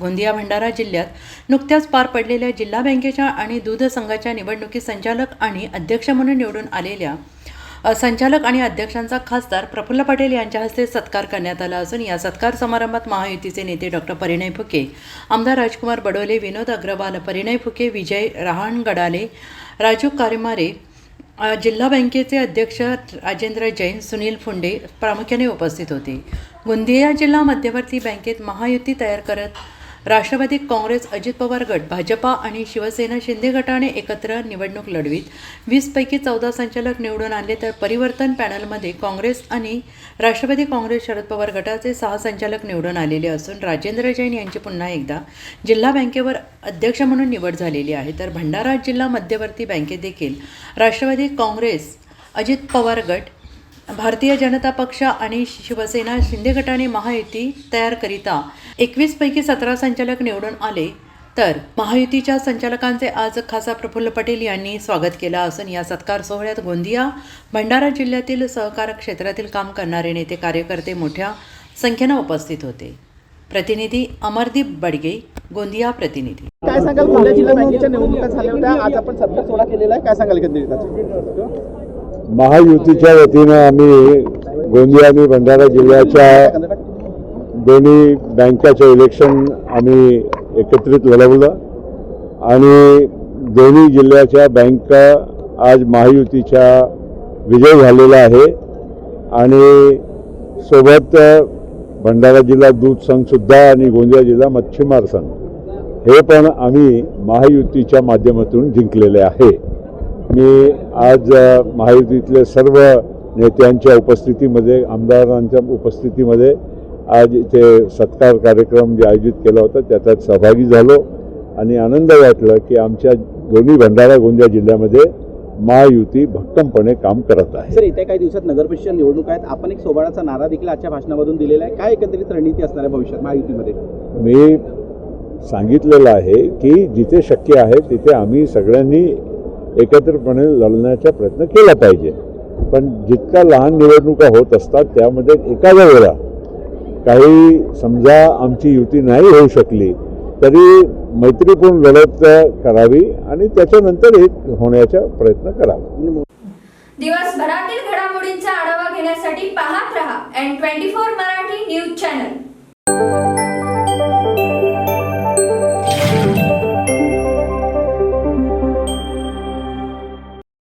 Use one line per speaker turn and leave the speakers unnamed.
गोंदिया भंडारा जिल्ह्यात नुकत्याच पार पडलेल्या जिल्हा बँकेच्या आणि दूध संघाच्या निवडणुकीत संचालक आणि अध्यक्ष म्हणून निवडून आलेल्या संचालक आणि अध्यक्षांचा खासदार प्रफुल्ल पटेल यांच्या हस्ते सत्कार करण्यात आला असून या सत्कार समारंभात महायुतीचे नेते डॉक्टर परिणय फुके आमदार राजकुमार बडोले विनोद अग्रवाल परिणय फुके विजय रहाणगडाले राजू कारिमारे जिल्हा बँकेचे अध्यक्ष राजेंद्र जैन सुनील फुंडे प्रामुख्याने उपस्थित होते. गोंदिया जिल्हा मध्यवर्ती बँकेत महायुती तयार करत राष्ट्रवादी काँग्रेस अजित पवार गट भाजपा आणि शिवसेना शिंदे गटाने एकत्र निवडणूक लढवीत. वीसपैकी चौदा संचालक निवडून आणले तर परिवर्तन पॅनलमध्ये काँग्रेस आणि राष्ट्रवादी काँग्रेस शरद पवार गटाचे सहा संचालक निवडून आलेले असून राजेंद्र जैन यांची पुन्हा एकदा जिल्हा बँकेवर अध्यक्ष म्हणून निवड झालेली आहे. तर भंडारा जिल्हा मध्यवर्ती बँकेत देखील राष्ट्रवादी काँग्रेस अजित पवार गट भारतीय जनता पक्ष आणि शिवसेना शिंदे गटाने महायुती तयार करिता एकवीस पैकी सतरा संचालक निवडून आले. तर महायुतीच्या संचालकांचे आज खासा प्रफुल्ल पटेल यांनी स्वागत केलं. असून या सत्कार सोहळ्यात गोंदिया भंडारा जिल्ह्यातील सहकार क्षेत्रातील काम करणारे नेते कार्यकर्ते मोठ्या संख्येनं उपस्थित होते. प्रतिनिधी अमरदीप बडगे गोंदिया प्रतिनिधी.
काय सांगाल? गोंदिया जिल्हा बँकेच्या निवडणुका झाल्या होत्या. आज आपण सत्कार सोहळा केलेला आहे. काय सांगाल
महायुतीच्या वतीनं आम्ही गोंदिया आणि भंडारा जिल्ह्याच्या दोन्ही बँकाचं इलेक्शन आम्ही एकत्रित लढवलं. आणि दोन्ही जिल्ह्याच्या बँका आज महायुतीच्या विजय झालेला आहे. आणि सोबत भंडारा जिल्हा दूध संघसुद्धा आणि गोंदिया जिल्हा मच्छीमार संघ हे पण आम्ही महायुतीच्या माध्यमातून जिंकलेले आहे. मी आज अ, महायुतीतले सर्व नेत्यांच्या उपस्थितीमध्ये आमदारांच्या उपस्थितीमध्ये आज इथे सत्कार कार्यक्रम जे आयोजित केला होता त्याच्यात सहभागी झालो आणि आनंद वाटलं की आमच्या दोन्ही भंडारा गोंदिया जिल्ह्यामध्ये महायुती भक्कमपणे काम करत आहे.
सर येत्या काही दिवसात नगरपरिषद निवडणूक आहेत. आपण एक सोबाळाचा नारा देखील आजच्या भाषणामधून दिलेला आहे. काय एकंदरीत रणनीती असणार आहे भविष्यात महायुतीमध्ये?
मी सांगितलेलं आहे की जिथे शक्य आहे तिथे आम्ही सगळ्यांनी एकत्रितपणे लढण्याचा प्रयत्न केला पाहिजे. पण जितक्या लहान निवडणुका होत असतात त्यामध्ये एखाद्या वेळा काही समजा आमची युती नाही होऊ शकली तरी मैत्रीपूर्ण लढत करावी आणि त्याच्यानंतर एक होण्याचा प्रयत्न करावा.
दिवसभरातील घडामोडींचा आढावा घेण्यासाठी पाहत रहा N twenty four Marathi news channel